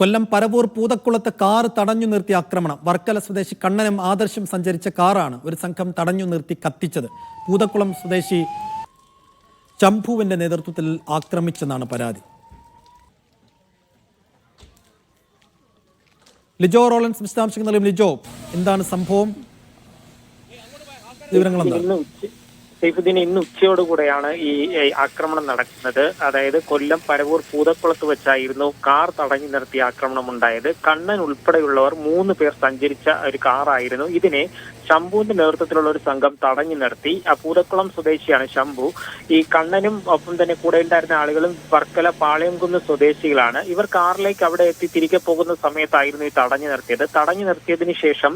കൊല്ലം Paravur പൂതക്കുളത്ത് car തടഞ്ഞു നിർത്തി ആക്രമണം. വർക്കല സ്വദേശി കണ്ണനും ആദർശം സഞ്ചരിച്ച കാറാണ് ഒരു സംഘം തടഞ്ഞു നിർത്തി കത്തിച്ചത്. പൂതക്കുളം സ്വദേശി ചംഭുവിന്റെ നേതൃത്വത്തിൽ ആക്രമിച്ചെന്നാണ് പരാതി. ലിജോ റോളൻസ് വിശദാംശങ്ങൾ നൽകും ലിജോ എന്താണ് സംഭവം? വിവരങ്ങൾ സൈഫുദ്ദീൻ ഇന്ന് ഉച്ചയോടുകൂടെയാണ് ഈ ആക്രമണം നടക്കുന്നത്. അതായത് കൊല്ലം പരവൂർ പൂതക്കുളത്ത് വെച്ചായിരുന്നു കാർ തടഞ്ഞു നിർത്തിയ ആക്രമണം ഉണ്ടായത്. കണ്ണൻ ഉൾപ്പെടെയുള്ളവർ മൂന്ന് പേർ സഞ്ചരിച്ച ഒരു കാറായിരുന്നു. ഇതിനെ ശംഭുവിന്റെ നേതൃത്വത്തിലുള്ള ഒരു സംഘം തടഞ്ഞു നിർത്തി. ആ പൂതക്കുളം സ്വദേശിയാണ് ശംഭു. ഈ കണ്ണനും ഒപ്പം തന്നെ കൂടെ ഉണ്ടായിരുന്ന ആളുകളും വർക്കല പാളയംകുന്ന് സ്വദേശികളാണ്. ഇവർ കാറിലേക്ക് അവിടെ എത്തി തിരികെ പോകുന്ന സമയത്തായിരുന്നു ഈ തടഞ്ഞു നിർത്തിയത്. തടഞ്ഞു നിർത്തിയതിനു ശേഷം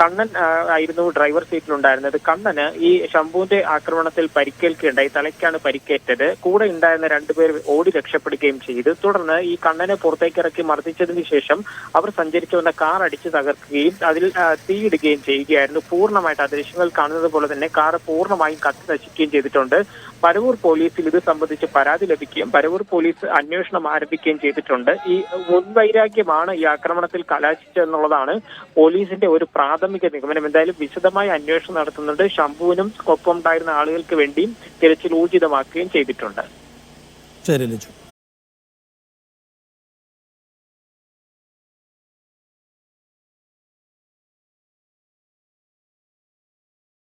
കണ്ണൻ ആയിരുന്നു ഡ്രൈവർ സീറ്റിലുണ്ടായിരുന്നത്. കണ്ണന് ഈ ശംഭുവിന്റെ ആക്രമണത്തിൽ പരിക്കേൽക്കുകയുണ്ടായി. തലയ്ക്കാണ് പരിക്കേറ്റത്. കൂടെ ഉണ്ടായിരുന്ന രണ്ടുപേർ ഓടി രക്ഷപ്പെടുകയും ചെയ്തു. തുടർന്ന് ഈ കണ്ണനെ പുറത്തേക്ക് ഇറക്കി മർദ്ദിച്ചതിന് ശേഷം അവർ സഞ്ചരിച്ചു വന്ന കാർ അടിച്ചു തകർക്കുകയും അതിൽ തീയിടുകയും ചെയ്യുകയായിരുന്നു. പൂർണമായിട്ട് ആ ദൃശ്യങ്ങൾ കാണുന്നത് പോലെ തന്നെ കാർ പൂർണമായും കത്തി നശിക്കുകയും ചെയ്തിട്ടുണ്ട്. പരവൂർ പോലീസിൽ ഇത് സംബന്ധിച്ച് പരാതി ലഭിക്കുകയും പരവൂർ പോലീസ് അന്വേഷണം ആരംഭിക്കുകയും ചെയ്തിട്ടുണ്ട്. ഈ മുൻവൈരാഗ്യമാണ് ഈ ആക്രമണത്തിൽ കലാശിച്ചതെന്നുള്ളതാണ് പോലീസിന്റെ ഒരു പ്രാഥമിക നിഗമനം. എന്തായാലും വിശദമായ അന്വേഷണം നടത്തുന്നുണ്ട്. ശംഭുവിനും ഒപ്പം ഉണ്ടായിരുന്ന ആളുകൾക്ക് വേണ്ടിയും തിരച്ചിൽ ഊർജിതമാക്കുകയും ചെയ്തിട്ടുണ്ട്. ശരി ലിജോ.